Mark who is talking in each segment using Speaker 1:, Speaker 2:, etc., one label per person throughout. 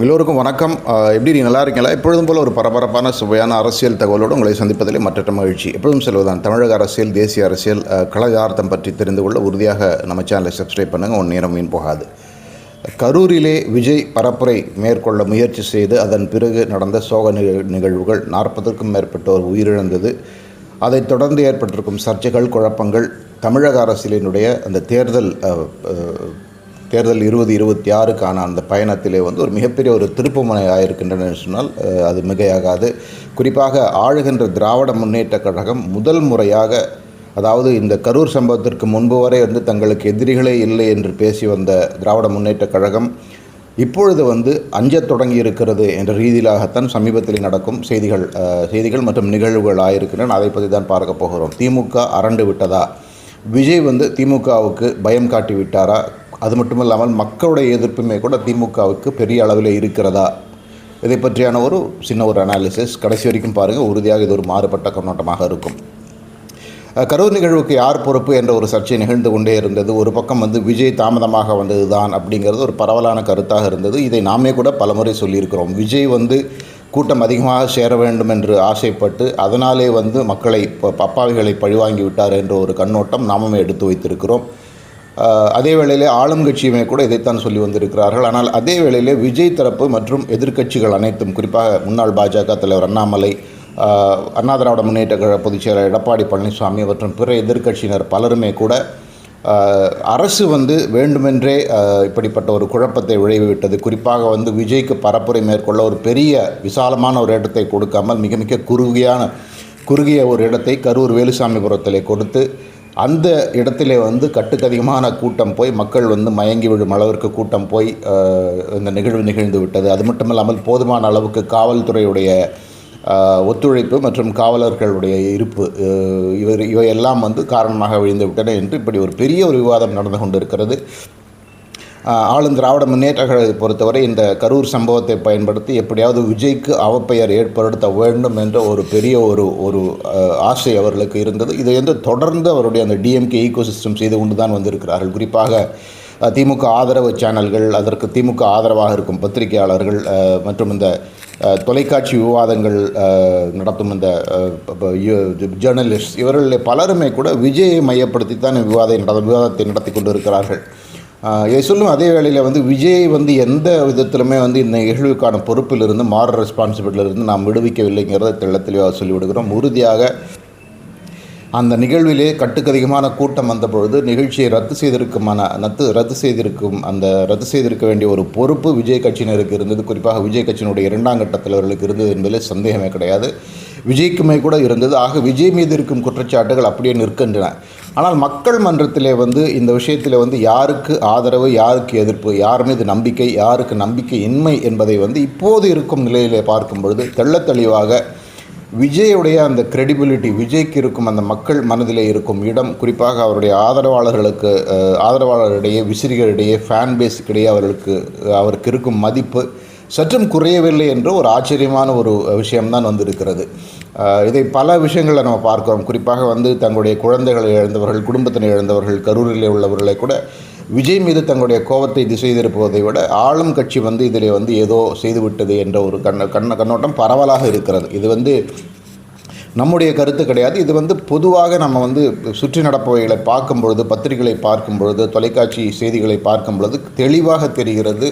Speaker 1: எல்லோருக்கும் வணக்கம். எப்படி நீங்கள் நல்லா இருக்கீங்களா? எப்பொழுதும் போல ஒரு பரபரப்பான சுவையான அரசியல் தகவலோடு உங்களை சந்திப்பதிலே மற்ற மகிழ்ச்சி. எப்பொழுதும் செல்வதான் தமிழக அரசியல் தேசிய அரசியல் கலகார்த்தம் பற்றி தெரிந்து கொள்ள உறுதியாக நம்ம சேனலை சப்ஸ்கிரைப் பண்ணுங்கள் ஒன் நேரம் மீன் போகாது. கரூரிலே விஜய் பரப்புரை மேற்கொள்ள முயற்சி செய்து அதன் பிறகு நடந்த சோக நிகழ்வுகள் நாற்பதுக்கும் மேற்பட்டோர் உயிரிழந்தது. அதைத் தொடர்ந்து ஏற்பட்டிருக்கும் சர்ச்சைகள் குழப்பங்கள் தமிழக அரசியலினுடைய அந்த தேர்தல் தேர்தல் இருபது இருபத்தி ஆறுக்கான அந்த பயணத்திலே வந்து ஒரு மிகப்பெரிய ஒரு திருப்புமுனை ஆயிருக்கின்றன சொன்னால் அது மிகையாகாது. குறிப்பாக ஆளுகின்ற திராவிட முன்னேற்றக் கழகம் முதல் முறையாக அதாவது இந்த கரூர் சம்பவத்திற்கு முன்பு வரை வந்து தங்களுக்கு எதிரிகளே இல்லை என்று பேசி வந்த திராவிட முன்னேற்றக் கழகம் இப்பொழுது வந்து அஞ்சத் தொடங்கி இருக்கிறது என்ற ரீதியிலாகத்தான் சமீபத்தில் நடக்கும் செய்திகள் செய்திகள் மற்றும் நிகழ்வுகள் ஆயிருக்கின்றன அதை பற்றி தான் பார்க்க போகிறோம். திமுக அரண்டு விட்டதா? விஜய் வந்து திமுகவுக்கு பயம் காட்டி விட்டாரா அது மட்டும் இல்லாமல் மக்களுடைய எதிர்ப்புமே கூட திமுகவுக்கு பெரிய அளவில் இருக்கிறதா? இதை பற்றியான ஒரு சின்ன ஒரு அனாலிசிஸ் கடைசி வரைக்கும் பாருங்கள் உறுதியாக இது ஒரு மாறுபட்ட கண்ணோட்டமாக இருக்கும். கரூர் நிகழ்வுக்கு யார் பொறுப்பு என்ற ஒரு சர்ச்சை நிகழ்ந்து கொண்டே இருந்தது. ஒரு பக்கம் வந்து விஜய் தாமதமாக வந்தது தான் அப்படிங்கிறது ஒரு பரவலான கருத்தாக இருந்தது. இதை நாமே கூட பலமுறை சொல்லியிருக்கிறோம். விஜய் வந்து கூட்டம் அதிகமாக சேர வேண்டும் என்று ஆசைப்பட்டு அதனாலே வந்து மக்களை இப்போ அப்பாவிகளை பழிவாங்கி விட்டார் என்ற ஒரு கண்ணோட்டம் நாமுமே எடுத்து வைத்திருக்கிறோம். அதே வேளையிலே ஆளும் கட்சியுமே கூட இதைத்தான் சொல்லி வந்திருக்கிறார்கள். ஆனால் அதே வேளையிலே விஜய் தரப்பு மற்றும் எதிர்க்கட்சிகள் அனைத்தும் குறிப்பாக முன்னாள் பாஜக தலைவர் அண்ணாமலை அண்ணா திராவிட முன்னேற்ற கழக பொதுச் செயலர் எடப்பாடி பழனிசாமி மற்றும் பிற எதிர்க்கட்சியினர் பலருமே கூட அரசு வந்து வேண்டுமென்றே இப்படிப்பட்ட ஒரு குழப்பத்தை விளைவிட்டது குறிப்பாக வந்து விஜய்க்கு பரப்புரை மேற்கொள்ள ஒரு பெரிய விசாலமான ஒரு இடத்தை கொடுக்காமல் மிக மிக குறுகியான குறுகிய ஒரு இடத்தை கரூர் வேலுசாமிபுரத்திலே கொடுத்து அந்த இடத்திலே வந்து கட்டுக்கதிகமான கூட்டம் போய் மக்கள் வந்து மயங்கி விழும் அளவிற்கு கூட்டம் போய் இந்த நிகழ்வு நிகழ்ந்து விட்டது. அது மட்டும் இல்லாமல் போதுமான அளவுக்கு காவல்துறையுடைய ஒத்துழைப்பு மற்றும் காவலர்களுடைய இருப்பு இவர் இவையெல்லாம் வந்து காரணமாக விழுந்து விட்டன என்று இப்படி ஒரு பெரிய ஒரு விவாதம் நடந்து கொண்டிருக்கிறது. ஆளும் திராவிட முன்னேற்ற கழகத்தை பொறுத்தவரை இந்த கரூர் சம்பவத்தை பயன்படுத்தி எப்படியாவது விஜய்க்கு அவப்பெயர் ஏற்படுத்த வேண்டும் என்ற ஒரு பெரிய ஒரு ஒரு ஆசை அவர்களுக்கு இருந்தது. இதை வந்து தொடர்ந்து அவருடைய அந்த டிஎம்கே ஈகோ சிஸ்டம் செய்து கொண்டு தான் வந்திருக்கிறார்கள். குறிப்பாக திமுக ஆதரவு சேனல்கள் அதற்கு திமுக ஆதரவாக இருக்கும் பத்திரிகையாளர்கள் மற்றும் இந்த தொலைக்காட்சி விவாதங்கள் நடத்தும் இந்த ஜேர்னலிஸ்ட் இவர்களில் பலருமே கூட விஜயை மையப்படுத்தி தான் நட விவாதத்தை நடத்தி கொண்டு இருக்கிறார்கள் இதை சொல்லும் அதே வேளையில் வந்து விஜய் வந்து எந்த விதத்திலுமே வந்து இந்த நிகழ்வுக்கான பொறுப்பிலிருந்து மாற ரெஸ்பான்சிபிலிட்டியிலிருந்து நாம் விடுவிக்கவில்லைங்கிறத தெள்ள தெளிவாக சொல்லிவிடுகிறோம். உறுதியாக அந்த நிகழ்விலே கட்டுக்கதிகமான கூட்டம் வந்த பொழுது நிகழ்ச்சியை ரத்து செய்திருக்குமான நத்து ரத்து செய்திருக்கும் அந்த ரத்து செய்திருக்க வேண்டிய ஒரு பொறுப்பு விஜய் கட்சியினருக்கு இருந்தது. குறிப்பாக விஜய் கட்சியினுடைய இரண்டாம் கட்ட தலைவர்களுக்கு இருந்தது என்பதில் சந்தேகமே கிடையாது. விஜய்க்குமே கூட இருந்தது. ஆக விஜய் மீது இருக்கும் குற்றச்சாட்டுகள் அப்படியே நிற்கின்றன. ஆனால் மக்கள் மன்றத்திலே வந்து இந்த விஷயத்தில் வந்து யாருக்கு ஆதரவு யாருக்கு எதிர்ப்பு யார் மீது நம்பிக்கை யாருக்கு நம்பிக்கை இன்மை என்பதை வந்து இப்போது இருக்கும் நிலையிலே பார்க்கும் பொழுது தெள்ளத் தெளிவாக விஜயுடைய அந்த கிரெடிபிலிட்டி விஜய்க்கு இருக்கும் அந்த மக்கள் மனதிலே இருக்கும் இடம் குறிப்பாக அவருடைய ஆதரவாளர்களுக்கு ஆதரவாளர்களிடையே விசிறிகளிடையே ஃபேன் பேஸுக்கிடையே அவர்களுக்கு அவருக்கு இருக்கும் மதிப்பு சற்றும் குறையவில்லை என்ற ஒரு ஆச்சரியமான ஒரு விஷயம்தான் வந்திருக்கிறது. இதை பல விஷயங்களை நம்ம பார்க்கிறோம். குறிப்பாக வந்து தங்களுடைய குழந்தைகளை இழந்தவர்கள் குடும்பத்தினை இழந்தவர்கள் கரூரிலே உள்ளவர்களை கூட விஜய் மீது தங்களுடைய கோபத்தை திசை திருப்புவதை விட ஆளும் கட்சி வந்து இதில் வந்து ஏதோ செய்துவிட்டது என்ற ஒரு கண்ண கண்ண கண்ணோட்டம் பரவலாக இருக்கிறது. இது வந்து நம்முடைய கருத்து கிடையாது. இது வந்து பொதுவாக நம்ம வந்து சுற்றி நடப்பவைகளை பார்க்கும் பொழுது பத்திரிகைகளை பார்க்கும் பொழுது தொலைக்காட்சி செய்திகளை பார்க்கும் பொழுது தெளிவாக தெரிகிறது.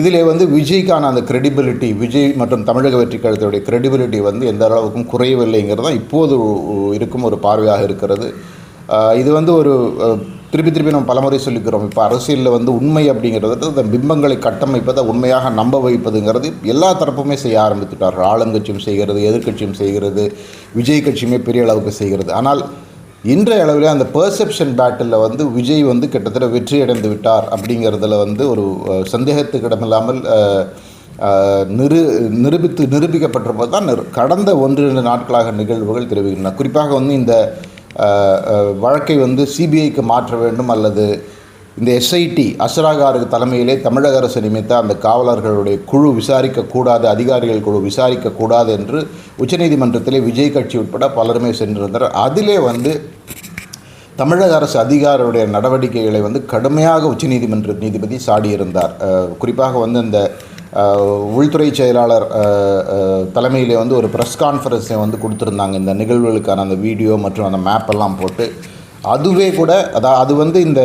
Speaker 1: இதிலே வந்து விஜய்க்கான அந்த கிரெடிபிலிட்டி விஜய் மற்றும் தமிழக வெற்றி கழகத்துடைய கிரெடிபிலிட்டி வந்து எந்த அளவுக்கும் குறையவில்லைங்கிறது தான் இப்போது இருக்கும் ஒரு பார்வையாக இருக்கிறது. இது வந்து ஒரு திருப்பி திருப்பி நம்ம பலமுறை சொல்லிக்கிறோம். இப்போ அரசியலில் வந்து உண்மை அப்படிங்கிறது அந்த பிம்பங்களை கட்டமைப்பதை உண்மையாக நம்ப வைப்பதுங்கிறது எல்லா தரப்புமே செய்ய ஆரம்பித்துட்டார்கள். ஆளுங்கட்சியும் செய்கிறது எதிர்க்கட்சியும் செய்கிறது விஜய் கட்சியுமே பெரிய அளவுக்கு செய்கிறது. ஆனால் இன்றைய அளவில் அந்த பர்செப்ஷன் பேட்டிலில் வந்து விஜய் வந்து கிட்டத்தட்ட வெற்றி அடைந்து விட்டார் அப்படிங்கிறதுல வந்து ஒரு சந்தேகத்துக்கிடமில்லாமல் சந்தேகத்துக்கு இடமில்லாமல் நிரு நிரூபித்து நிரூபிக்கப்பட்டிருப்பது தான் கடந்த ஒன்று இரண்டு நாட்களாக நிகழ்வுகள் தெரிவிக்கின்றன. குறிப்பாக வந்து இந்த வழக்கை வந்து சிபிஐக்கு மாற்ற வேண்டும் அல்லது இந்த எஸ்ஐடி அசராகாருக்கு தலைமையிலே தமிழக அரசு நியமித்த அந்த காவலர்களுடைய குழு விசாரிக்கக்கூடாது அதிகாரிகள் குழு விசாரிக்கக்கூடாது என்று உச்சநீதிமன்றத்திலே விஜய் கட்சி உட்பட பலருமே சென்றிருந்தனர். அதிலே வந்து தமிழக அரசு அதிகாரியுடைய நடவடிக்கைகளை வந்து கடுமையாக உச்சநீதிமன்ற நீதிபதி சாடியிருந்தார். குறிப்பாக வந்து இந்த உள்துறை செயலாளர் தலைமையிலே வந்து ஒரு ப்ரெஸ் கான்ஃபரன்ஸை வந்து கொடுத்துருந்தாங்க. இந்த நிகழ்வுகளுக்கான அந்த வீடியோ மற்றும் அந்த மேப்பெல்லாம் போட்டு அதுவே கூட அதான் அது வந்து இந்த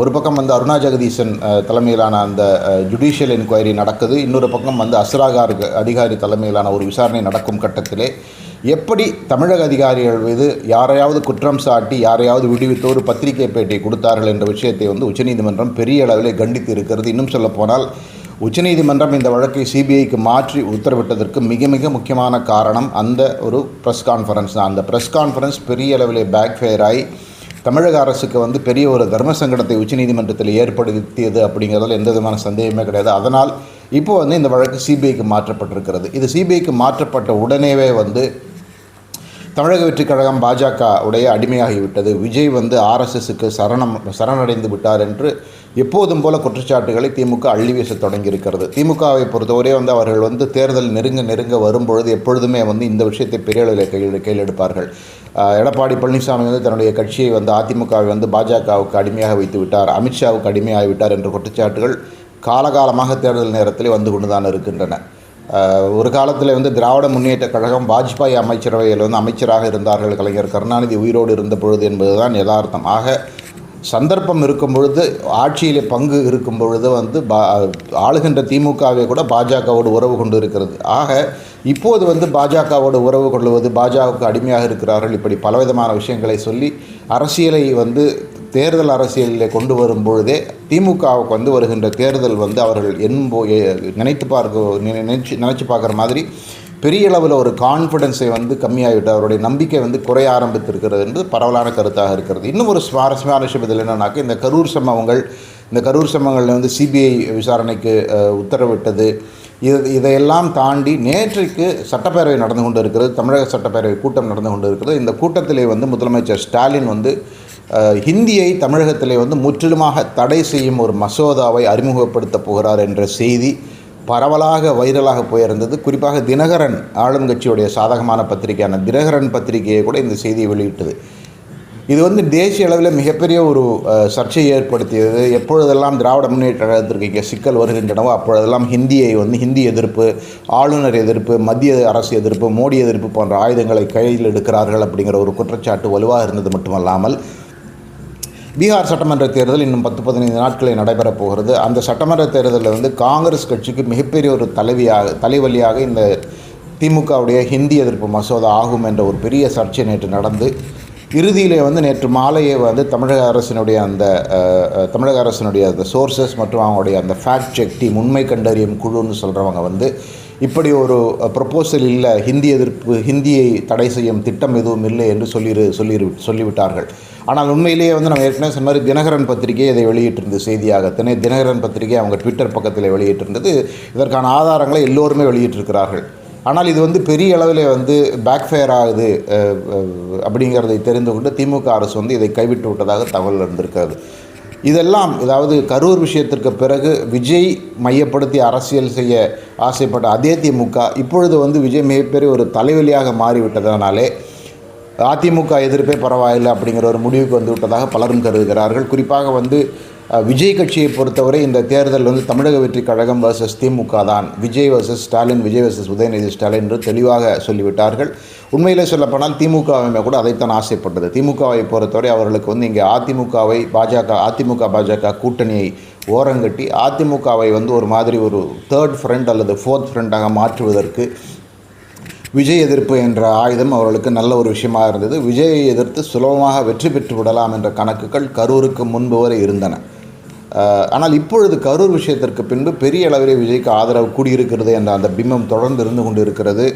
Speaker 1: ஒரு பக்கம் வந்து அருணா ஜெகதீசன் தலைமையிலான அந்த ஜுடிஷியல் என்கொயரி நடக்குது. இன்னொரு பக்கம் வந்து அசுராகார் அதிகாரி தலைமையிலான ஒரு விசாரணை நடக்கும் கட்டத்திலே. எப்படி தமிழக அதிகாரிகள் மீது யாரையாவது குற்றம் சாட்டி யாரையாவது விடுவித்து ஒரு பத்திரிகை பேட்டி கொடுத்தார்கள் என்ற விஷயத்தை வந்து உச்சநீதிமன்றம் பெரிய அளவில் கண்டித்து இருக்கிறது. இன்னும் சொல்லப்போனால் உச்சநீதிமன்றம் இந்த வழக்கை சிபிஐக்கு மாற்றி உத்தரவிட்டதற்கு மிக மிக முக்கியமான காரணம் அந்த ஒரு ப்ரெஸ் கான்ஃபரன்ஸ் தான். அந்த ப்ரெஸ் கான்ஃபரன்ஸ் பெரிய அளவில் பேக் ஃபயர் ஆகி தமிழக அரசுக்கு வந்து பெரிய ஒரு தர்ம சங்கடத்தை உச்சநீதிமன்றத்தில் ஏற்படுத்தியது அப்படிங்கிறதுல எந்த விதமான சந்தேகமே கிடையாது. அதனால் இப்போ வந்து இந்த வழக்கு சிபிஐக்கு மாற்றப்பட்டிருக்கிறது. இது சிபிஐக்கு மாற்றப்பட்ட உடனேவே வந்து தமிழக வெற்றிக் கழகம் பாஜக உடைய அடிமையாகிவிட்டது. விஜய் வந்து ஆர்எஸ்எஸ்க்கு சரணம் சரணடைந்து விட்டார் என்று எப்போதும் போல குற்றச்சாட்டுகளை திமுக அள்ளி வீச தொடங்கியிருக்கிறது. திமுகவை பொறுத்தவரை வந்து அவர்கள் வந்து தேர்தல் நெருங்க நெருங்க வரும்பொழுது எப்பொழுதுமே வந்து இந்த விஷயத்தை பெரிய அளவில் கையில் கையில் எடுப்பார்கள் எடப்பாடி பழனிசாமி வந்து தன்னுடைய கட்சியை வந்து அதிமுகவை வந்து பாஜகவுக்கு அடிமையாக வைத்து விட்டார். அமித்ஷாவுக்கு அடிமையாகிவிட்டார் என்ற குற்றச்சாட்டுகள் காலகாலமாக தேர்தல் நேரத்தில் வந்து கொண்டு தான் இருக்கின்றன. ஒரு காலத்தில் வந்து திராவிட முன்னேற்ற கழகம் வாஜ்பாய் அமைச்சரவையில் வந்து அமைச்சராக இருந்தார்கள் கலைஞர் கருணாநிதி உயிரோடு இருந்த பொழுது என்பதுதான் யதார்த்தம். ஆக சந்தர்ப்பம் இருக்கும் பொழுது ஆட்சியில் பங்கு இருக்கும் பொழுது வந்து பா ஆளுகின்ற திமுகவை கூட பாஜகவோடு உறவு கொண்டு இருக்கிறது. ஆக இப்போது வந்து பாஜகவோடு உறவு கொள்வது பாஜகவுக்கு அடிமையாக இருக்கிறார்கள் இப்படி பலவிதமான விஷயங்களை சொல்லி அரசியலை வந்து தேர்தல் அரசியலில் கொண்டு வரும் பொழுதே திமுகவுக்கு வந்து வருகின்ற தேர்தல் வந்து அவர்கள் என்போ நினைத்து பார்க்க நி- நினைச்சு நினச்சி பார்க்குற மாதிரி பெரிய அளவில் ஒரு கான்ஃபிடென்ஸை வந்து கம்மியாகிவிட்டு அவருடைய நம்பிக்கை வந்து குறைய ஆரம்பித்திருக்கிறது என்று பரவலான கருத்தாக இருக்கிறது. இன்னும் ஒரு சுவாரஸ்யமான விஷயம் இதில் என்னன்னாக்கா இந்த கரூர் சம்பவங்கள் இந்த கரூர் சம்பவங்களில் வந்து சிபிஐ விசாரணைக்கு உத்தரவிட்டது. இது இதையெல்லாம் தாண்டி நேற்றைக்கு சட்டப்பேரவை நடந்து கொண்டு இருக்கிறது தமிழக சட்டப்பேரவை கூட்டம் நடந்து கொண்டு இருக்கிறது இந்த கூட்டத்திலே வந்து முதலமைச்சர் ஸ்டாலின் வந்து ஹிந்தியை தமிழகத்திலே வந்து முற்றிலுமாக தடை செய்யும் ஒரு மசோதாவை அறிமுகப்படுத்த போகிறார் என்ற செய்தி பரவலாக வைரலாக போயிருந்தது. குறிப்பாக தினகரன் ஆளுங்கட்சியுடைய சாதகமான பத்திரிகையான தினகரன் பத்திரிகையை கூட இந்த செய்தியை வெளியிட்டது. இது வந்து தேசிய அளவில் மிகப்பெரிய ஒரு சர்ச்சையை ஏற்படுத்தியது. எப்பொழுதெல்லாம் திராவிட முன்னேற்ற கழகத்திற்கு இங்கே சிக்கல் வருகின்றனவோ அப்பொழுதெல்லாம் ஹிந்தியை வந்து ஹிந்தி எதிர்ப்பு ஆளுநர் எதிர்ப்பு மத்திய அரசு எதிர்ப்பு மோடி எதிர்ப்பு போன்ற ஆயுதங்களை கையில் எடுக்கிறார்கள் அப்படிங்கிற ஒரு குற்றச்சாட்டு வலுவாக இருந்தது மட்டுமல்லாமல் பீகார் சட்டமன்ற தேர்தல் இன்னும் பத்து பதினைந்து நாட்களில் நடைபெறப் போகிறது. அந்த சட்டமன்ற தேர்தலில் வந்து காங்கிரஸ் கட்சிக்கு மிகப்பெரிய ஒரு தலைவியாக தலைவலியாக இந்த திமுகவுடைய ஹிந்தி எதிர்ப்பு மசோதா ஆகும் என்ற ஒரு பெரிய சர்ச்சை நேற்று நடந்து இறுதியிலே வந்து நேற்று மாலையே வந்து தமிழக அரசினுடைய அந்த தமிழக அரசினுடைய அந்த சோர்சஸ் மற்றும் அவங்களுடைய அந்த ஃபேக்ட் செக் டீம் உண்மை கண்டறியும் குழுன்னு சொல்கிறவங்க வந்து இப்படி ஒரு ப்ரப்போசல் இல்லை ஹிந்தி எதிர்ப்பு ஹிந்தியை தடை செய்யும் திட்டம் எதுவும் இல்லை என்று சொல்லி சொல்லி சொல்லிவிட்டார்கள். ஆனால் உண்மையிலேயே வந்து நம்ம ஏற்கனவே சொன்ன மாதிரி தினகரன் பத்திரிகை இதை வெளியிட்டிருந்தது செய்தியாக தினை தினகரன் பத்திரிகை அவங்க ட்விட்டர் பக்கத்தில் வெளியிட்டிருந்தது. இதற்கான ஆதாரங்களை எல்லோருமே வெளியிட்டிருக்கிறார்கள். ஆனால் இது வந்து பெரிய அளவில் வந்து பேக்ஃபயர் ஆகுது அப்படிங்கிறதை தெரிந்து கொண்டு திமுக அரசு வந்து இதை கைவிட்டு விட்டதாக தகவல் இருந்திருக்காது இதெல்லாம் அதாவது கரூர் விஷயத்திற்கு பிறகு விஜய் மையப்படுத்தி அரசியல் செய்ய ஆசைப்பட்ட அதே திமுக இப்பொழுது வந்து விஜய் மிகப்பெரிய ஒரு தலைவலியாக மாறிவிட்டதனாலே அதிமுக எதிர்ப்பே பரவாயில்லை அப்படிங்கிற ஒரு முடிவுக்கு வந்து விட்டதாக பலரும் கருதுகிறார்கள். குறிப்பாக வந்து விஜய் கட்சியை பொறுத்தவரை இந்த தேர்தல் வந்து தமிழக வெற்றி கழகம் வர்சஸ் திமுக தான். விஜய் வர்சஸ் ஸ்டாலின் விஜய் வர்சஸ் உதயநிதி ஸ்டாலின் என்று தெளிவாக சொல்லிவிட்டார்கள். உண்மையிலே சொல்லப்போனால் திமுகவுமே கூட அதைத்தான் ஆசைப்பட்டது. திமுகவை பொறுத்தவரை அவர்களுக்கு வந்து இங்கே அதிமுகவை பாஜக அதிமுக பாஜக கூட்டணியை ஓரங்கட்டி அதிமுகவை வந்து ஒரு மாதிரி ஒரு தேர்ட் ஃப்ரெண்ட் அல்லது ஃபோர்த் ஃப்ரெண்டாக மாற்றுவதற்கு விஜய் எதிர்ப்பு என்ற ஆயுதம் அவர்களுக்கு நல்ல ஒரு விஷயமாக இருந்தது. விஜயை எதிர்த்து சுலபமாக வெற்றி பெற்று விடலாம் என்ற கணக்குகள் கரூருக்கு முன்பு வரை இருந்தன. ஆனால் இப்பொழுது கரூர் விஷயத்திற்கு பின்பு பெரிய அளவிலே விஜய்க்கு ஆதரவு கூடியிருக்கிறது என்ற அந்த பிம்பம் தொடர்ந்து இருந்து கொண்டு இருக்கிறது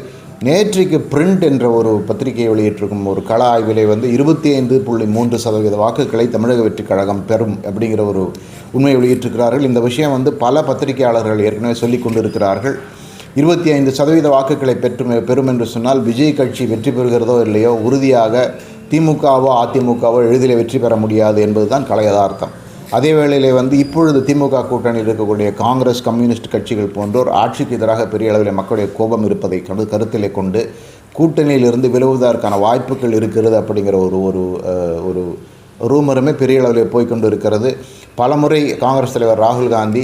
Speaker 1: நேற்றைக்கு பிரிண்ட் என்ற ஒரு பத்திரிகையை வெளியிட்டிருக்கும் ஒரு கள ஆய்விலே வந்து இருபத்தி ஐந்து புள்ளி மூன்று சதவீத வாக்குகளை தமிழக வெற்றிக் கழகம் பெறும் அப்படிங்கிற ஒரு உண்மையை வெளியிட்டிருக்கிறார்கள். இந்த விஷயம் வந்து பல பத்திரிகையாளர்கள் ஏற்கனவே சொல்லிக் கொண்டிருக்கிறார்கள். இருபத்தி ஐந்து சதவீத வாக்குகளை பெற்று பெறும் என்று சொன்னால் விஜய் கட்சி வெற்றி பெறுகிறதோ இல்லையோ உறுதியாக திமுகவோ அதிமுகவோ எளிதில் வெற்றி பெற முடியாது என்பதுதான் கலை யதார்த்தம். அதே வேளையிலே வந்து இப்பொழுது திமுக கூட்டணியில் இருக்கக்கூடிய காங்கிரஸ் கம்யூனிஸ்ட் கட்சிகள் போன்றோர் ஆட்சிக்கு எதிராக பெரிய அளவில் மக்களுடைய கோபம் இருப்பதை கண்டு கருத்திலே கொண்டு கூட்டணியிலிருந்து விலகுவதற்கான வாய்ப்புகள் இருக்கிறது அப்படிங்கிற ஒரு ஒரு ஒரு ரூமருமே பெரிய அளவில் போய்க்கொண்டு இருக்கிறது பலமுறை காங்கிரஸ் தலைவர் ராகுல் காந்தி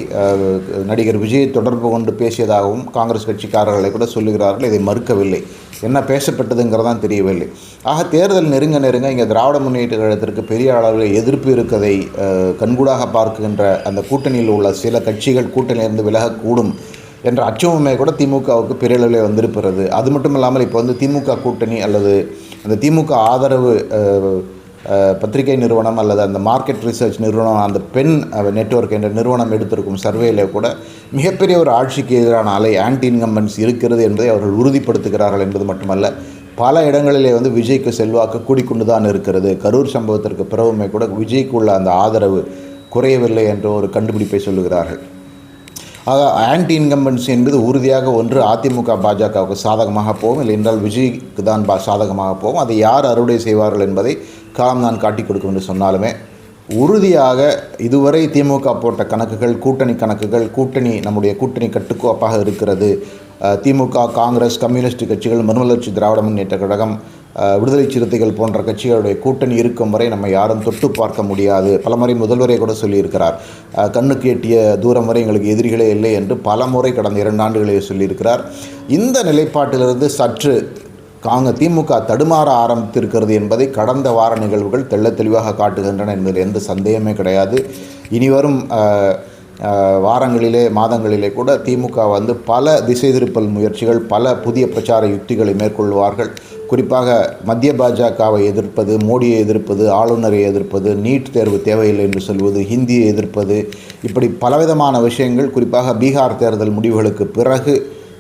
Speaker 1: நடிகர் விஜயை தொடர்பு கொண்டு பேசியதாகவும் காங்கிரஸ் கட்சிக்காரர்களை கூட சொல்லுகிறார்கள். இதை மறுக்கவில்லை. என்ன பேசப்பட்டதுங்கிறதான் தெரியவில்லை. ஆக தேர்தல் நெருங்க நெருங்க இங்கே திராவிட முன்னேற்ற கழகத்திற்கு பெரிய அளவில் எதிர்ப்பு இருக்கதை கண்கூடாக பார்க்கின்ற அந்த கூட்டணியில் உள்ள சில கட்சிகள் கூட்டணியிலிருந்து விலகக்கூடும் என்ற அச்சமுமே கூட திமுகவுக்கு பெரிய அளவில் வந்திருக்கிறது. அது மட்டும் இல்லாமல் இப்போ வந்து திமுக கூட்டணி அல்லது அந்த திமுக ஆதரவு பத்திரிகை நிறுவனம் அல்லது அந்த மார்க்கெட் ரிசர்ச் நிறுவனம் அந்த பெண் நெட்வொர்க் என்ற நிறுவனம் எடுத்திருக்கும் சர்வேயில் கூட மிகப்பெரிய ஒரு ஆட்சிக்கு எதிரான அலை ஆன்டி இன்கம்பன்ஸ் இருக்கிறது என்பதை அவர்கள் உறுதிப்படுத்துகிறார்கள் என்பது மட்டுமல்ல பல இடங்களிலே வந்து விஜய்க்கு செல்வாக்கு கூடிக்கொண்டு தான் இருக்கிறது. கரூர் சம்பவத்திற்கு பிறகுமே கூட விஜய்க்கு உள்ள அந்த ஆதரவு குறையவில்லை என்ற ஒரு கண்டுபிடிப்பை சொல்லுகிறார்கள். ஆக ஆன்டி இன்கம்பன்சி என்பது உறுதியாக ஒன்று அதிமுக பாஜகவுக்கு சாதகமாக போகும் இல்லை என்றால் விஜய்க்கு தான் பா சாதகமாக போகும். அதை யார் அறுவடை செய்வார்கள் என்பதை காலம் நான் காட்டி கொடுக்கும் என்று சொன்னாலுமே உறுதியாக இதுவரை திமுக போட்ட கணக்குகள் கூட்டணி கணக்குகள் கூட்டணி நம்முடைய கூட்டணி கட்டுக்கோப்பாக இருக்கிறது. திமுக காங்கிரஸ் கம்யூனிஸ்ட் கட்சிகள் மறுமலர்ச்சி திராவிட முன்னேற்ற கழகம் விடுதலை சிறுத்தைகள் போன்ற கட்சிகளுடைய கூட்டணி இருக்கும் வரை நம்ம யாரும் தொட்டு பார்க்க முடியாது. பலமுறை முதல்வரே கூட சொல்லியிருக்கிறார். கண்ணுக்கு எட்டிய தூரம் வரை எங்களுக்கு எதிரிகளே இல்லை என்று பலமுறை கடந்த இரண்டு ஆண்டுகளே சொல்லியிருக்கிறார். இந்த நிலைப்பாட்டிலிருந்து சற்று காங்க திமுக தடுமாற ஆரம்பித்திருக்கிறது என்பதை கடந்த வார நிகழ்வுகள் தெள்ள தெளிவாக காட்டுகின்றன என்பதில் எந்த சந்தேகமே கிடையாது. இனிவரும் வாரங்களிலே மாதங்களிலே கூட திமுக வந்து பல திசை திருப்பல் முயற்சிகள் பல புதிய பிரச்சார யுக்திகளை மேற்கொள்வார்கள். குறிப்பாக மத்திய பாஜகவை எதிர்ப்பது மோடியை எதிர்ப்பது ஆளுநரை எதிர்ப்பது நீட் தேர்வு தேவையில்லை என்று சொல்வது ஹிந்தியை எதிர்ப்பது இப்படி பலவிதமான விஷயங்கள் குறிப்பாக பீகார் தேர்தல் முடிவுகளுக்கு பிறகு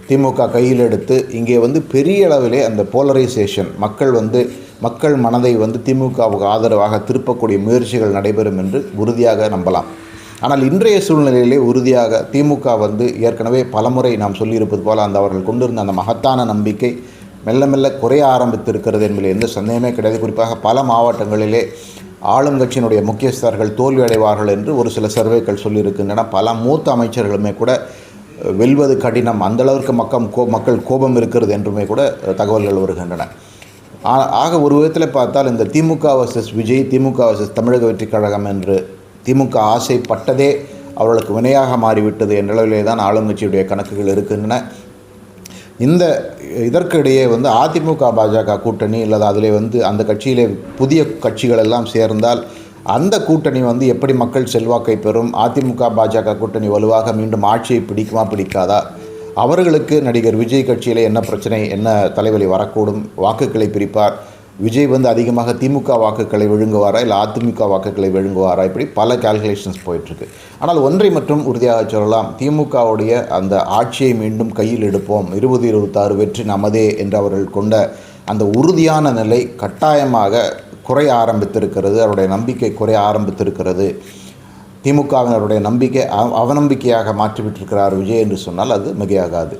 Speaker 1: திமுக கையில் எடுத்து இங்கே வந்து பெரிய அளவிலே அந்த போலரைசேஷன் மக்கள் வந்து மக்கள் மனதை வந்து திமுகவுக்கு ஆதரவாக திருப்பக்கூடிய முயற்சிகள் நடைபெறும் என்று உறுதியாக நம்பலாம். ஆனால் இன்றைய சூழ்நிலையிலே உறுதியாக திமுக வந்து ஏற்கனவே பலமுறை நாம் சொல்லியிருப்பது போல அந்த அவர்கள் கொண்டிருந்த அந்த மகத்தான நம்பிக்கை மெல்ல மெல்ல குறைய ஆரம்பித்திருக்கிறது என்பதில் எந்த சந்தேகமே கிடையாது. குறிப்பாக பல மாவட்டங்களிலே ஆளுங்கட்சியினுடைய முக்கியஸ்தர்கள் தோல்வி அடைவார்கள் என்று ஒரு சில சர்வேக்கள் சொல்லியிருக்கின்றன. பல மூத்த அமைச்சர்களுமே கூட வெல்வது கடினம். அந்தளவிற்கு மக்கள் கோ மக்கள் கோபம் இருக்கிறது என்றுமே கூட தகவல்கள் வருகின்றன. ஆ- ஆக ஒரு விதத்தில் பார்த்தால் இந்த திமுக வர்சஸ் விஜய் திமுக வர்சஸ் தமிழக வெற்றிக் கழகம் என்று திமுக ஆசைப்பட்டதே அவர்களுக்கு வினையாக மாறிவிட்டது என்ற அளவிலே தான் ஆளுங்கட்சியுடைய கணக்குகள் இருக்கின்றன. இந்த இதற்கிடையே வந்து அதிமுக பாஜக கூட்டணி அல்லது அதிலே வந்து அந்த கட்சியிலே புதிய கட்சிகள் எல்லாம் சேர்ந்தால் அந்த கூட்டணி வந்து எப்படி மக்கள் செல்வாக்கை பெறும்? அதிமுக பாஜக கூட்டணி வலுவாக மீண்டும் ஆட்சியை பிடிக்குமா பிடிக்காதா? அவர்களுக்கு நடிகர் விஜய் கட்சியில் என்ன பிரச்சனை? என்ன தலைவலி வரக்கூடும்? வாக்குகளை பிரிப்பார். விஜய் வந்து அதிகமாக திமுக வாக்குகளை விழுங்குவாரா? இல்லை அதிமுக வாக்குகளை விழுங்குவாரா? இப்படி பல கால்குலேஷன்ஸ் போயிட்டுருக்கு. ஆனால் ஒன்றை மட்டும் உறுதியாக சொல்லலாம். திமுகவுடைய அந்த ஆட்சியை மீண்டும் கையில் எடுப்போம். இருபது இருபத்தாறு வெற்றி நமதே என்று அவர்கள் கொண்ட அந்த உறுதியான நிலை கட்டாயமாக குறைய ஆரம்பித்திருக்கிறது அவருடைய நம்பிக்கை குறைய ஆரம்பித்திருக்கிறது. திமுகவினருடைய நம்பிக்கை அவ- அவநம்பிக்கையாக மாற்றிவிட்டிருக்கிறார் விஜய் என்று சொன்னால் அது மிகையாகாது.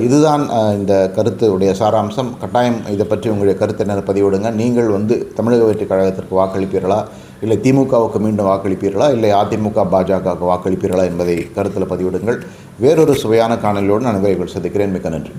Speaker 1: இதுதான் இந்த கருத்துடைய சாராம்சம். கட்டாயம் இதை பற்றி உங்களுடைய கருத்து என்ன பதிவிடுங்க. நீங்கள் வந்து தமிழக வெற்றி கழகத்திற்கு வாக்களிப்பீர்களா? இல்லை திமுகவுக்கு மீண்டும் வாக்களிப்பீர்களா? இல்லை அதிமுக பாஜகவுக்கு வாக்களிப்பீர்களா என்பதை கருத்தில் பதிவிடுங்கள். வேறொரு சுவையான காணொலியோடு நான் விரைவில் சந்திக்கிறேன். மிக்க நன்றி.